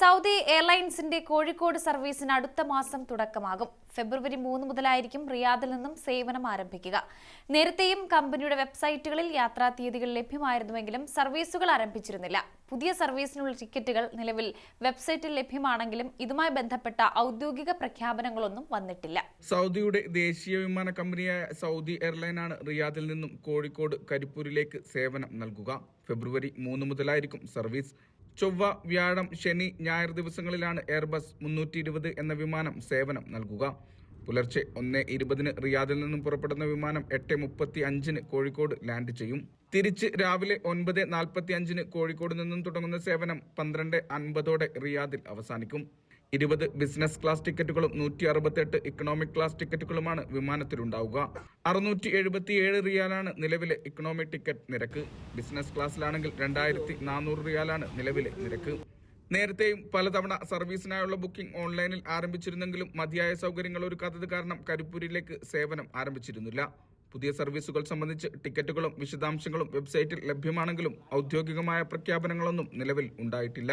Saudi എയർലൈൻസിന്റെ Kozhikode സർവീസിന് അടുത്ത മാസം തുടക്കമാകും. ഫെബ്രുവരി മൂന്ന് മുതലായിരിക്കും റിയാദിൽ നിന്നും സേവനം ആരംഭിക്കുക. നേരത്തെയും കമ്പനിയുടെ വെബ്സൈറ്റുകളിൽ യാത്രാ തീയതികൾ ലഭ്യമായിരുന്നുവെങ്കിലും സർവീസുകൾ ആരംഭിച്ചിരുന്നില്ല. പുതിയ സർവീസിനുള്ള ടിക്കറ്റുകൾ നിലവിൽ വെബ്സൈറ്റിൽ ലഭ്യമാണെങ്കിലും ഇതുമായി ബന്ധപ്പെട്ട ഔദ്യോഗിക പ്രഖ്യാപനങ്ങളൊന്നും വന്നിട്ടില്ല. സൗദിയുടെ ദേശീയ വിമാന കമ്പനിയായ സൗദി എയർലൈനാണ് റിയാദിൽ നിന്നും കോഴിക്കോട് കരിപ്പൂരിലേക്ക് സേവനം നൽകുക. ഫെബ്രുവരി മൂന്ന് മുതലായിരിക്കും സർവീസ്. ചൊവ്വ വ്യാഴം ശനി ഞായർ ദിവസങ്ങളിലാണ് എയർബസ് മുന്നൂറ്റി ഇരുപത് എന്ന വിമാനം സേവനം നൽകുക. പുലർച്ചെ ഒന്ന് ഇരുപതിന് റിയാദിൽ നിന്നും പുറപ്പെടുന്ന വിമാനം എട്ട് മുപ്പത്തി അഞ്ചിന് കോഴിക്കോട് ലാൻഡ് ചെയ്യും. തിരിച്ച് രാവിലെ ഒൻപത് നാൽപ്പത്തി അഞ്ചിന് കോഴിക്കോട് നിന്നും തുടങ്ങുന്ന സേവനം പന്ത്രണ്ട് അൻപതോടെ റിയാദിൽ അവസാനിക്കും. ഇരുപത് ബിസിനസ് ക്ലാസ് ടിക്കറ്റുകളും നൂറ്റി അറുപത്തെട്ട് ഇക്കണോമിക് ക്ലാസ് ടിക്കറ്റുകളുമാണ് വിമാനത്തിലുണ്ടാവുക. അറുന്നൂറ്റി എഴുപത്തിയേഴ് റിയാലാണ് നിലവിലെ ഇക്കണോമിക് ടിക്കറ്റ് നിരക്ക്. ബിസിനസ് ക്ലാസ്സിലാണെങ്കിൽ രണ്ടായിരത്തി നാനൂറ് റിയാലാണ് നിലവിലെ നിരക്ക്. നേരത്തെയും പലതവണ സർവീസിനായുള്ള ബുക്കിംഗ് ഓൺലൈനിൽ ആരംഭിച്ചിരുന്നെങ്കിലും മതിയായ സൗകര്യങ്ങൾ ഒരു ഒരുക്കാത്തത് കാരണം കരിപ്പൂരിലേക്ക് സേവനം ആരംഭിച്ചിരുന്നില്ല. പുതിയ സർവീസുകൾ സംബന്ധിച്ച് ടിക്കറ്റുകളും വിശദാംശങ്ങളും വെബ്സൈറ്റിൽ ലഭ്യമാണെങ്കിലും ഔദ്യോഗികമായ പ്രഖ്യാപനങ്ങളൊന്നും നിലവിൽ ഉണ്ടായിട്ടില്ല.